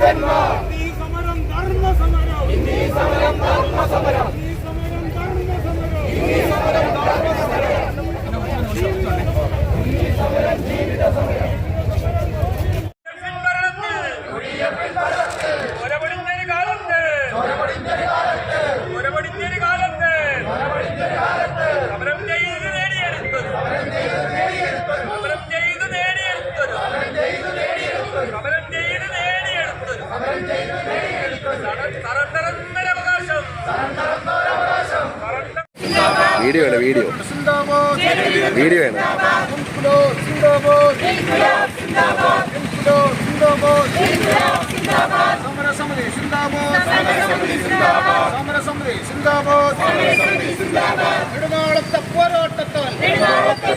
വിരുദ്ധന്മാർ സമരം ധർമ്മ സമരം സമരം ധർമ്മ സമരം സമരം ചെയ്ത് നേടിയെടുത്തത് സമരം ചെയ്ത് നേടിയെടുത്തത് സമരം വീഡിയോ വേണം വീഡിയോ വീഡിയോ വേണം. സമരസമിതി സിന്ദാബാദ് സമരസമിതി സിന്ദാബാദ് നെടുനാളത്തെ പോരാട്ടത്താൽ നെടുനാളത്തെ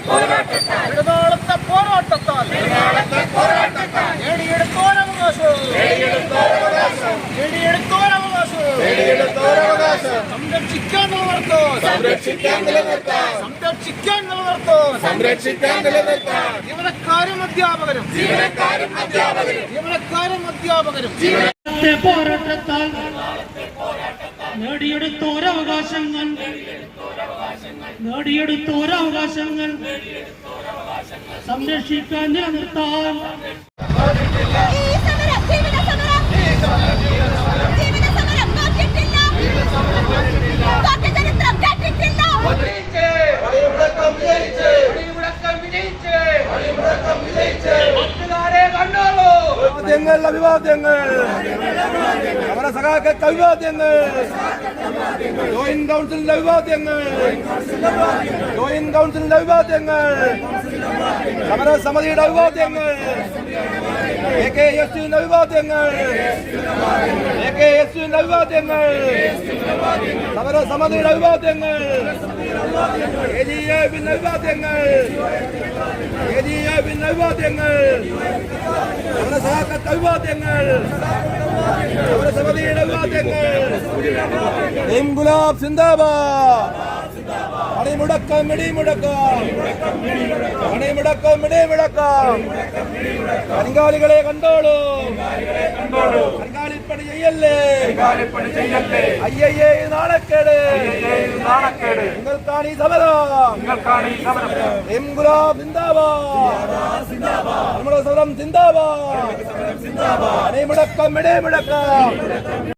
പോരാട്ടത്താൽ നേടിയെടുത്തോരവകാശം നേടിയെടുത്തോരവകാശം സംരക്ഷിക്കാൻ നിലനിർത്തോ. സംരക്ഷിക്കാൻ നിലനിർത്തോ. സംരക്ഷിക്കാൻ നിലനിർത്താൻ ജീവനക്കാരും അധ്യാപകരും. ജീവനക്കാരും അധ്യാപകരും. ജീവനക്കാരും അധ്യാപകരും. ഇന്നത്തെ പോരാട്ടത്താൽ നേടിയെടുത്തോരവകാശങ്ങൾ നേടിയെടുത്തോരവകാശങ്ങൾ സംരക്ഷിക്കാൻ നിലനിർത്താൻ അഭിവാദ്യങ്ങൾ അഭിവാദ്യങ്ങൾ. സമര സഖാക്കൾക്ക് അഭിവാദ്യങ്ങൾ. ജോയിന്റ് കൗൺസിലിന്റെ അഭിവാദ്യങ്ങൾ. ജോയിന്റ് കൗൺസിലിന്റെ അഭിവാദ്യങ്ങൾ. സമരസമിതിയുടെ അഭിവാദ്യങ്ങൾ എ കെ എസ് യുവിന്റെ അഭിവാദ്യങ്ങൾ എ കെ എസ് യുവിന്റെ അഭിവാദ്യങ്ങൾ സമരസമിതിയുടെ അഭിവാദ്യങ്ങൾ എ ജി എഫിന്റെ അഭിവാദ്യങ്ങൾ എ ജി എഫിന്റെ അഭിവാദ്യങ്ങൾ സമരസഹാക്കൾക്ക് അഭിവാദ്യങ്ങൾ സമരസമിതിയുടെ അഭിവാദ്യങ്ങൾ എം ഗുലാബ് സിന്ദാബാദ്. അണിമുടക്കം ഇടിമുടക്കം. അണിമുടക്കം ഇടിമുടക്കം കരിങ്കാലികളെ കണ്ടോളൂ കരിങ്കാലിപ്പണി ചെയ്യല്ലേ അയ്യയ്യേ നാണക്കേട് നിങ്ങൾക്കാണ് ഈ സമരം എം ഗുലാബ് സിന്ദാബാദ് നമ്മുടെ സമരം സിന്ദാബാദ് അണിമുടക്കം ഇടിമുടക്കം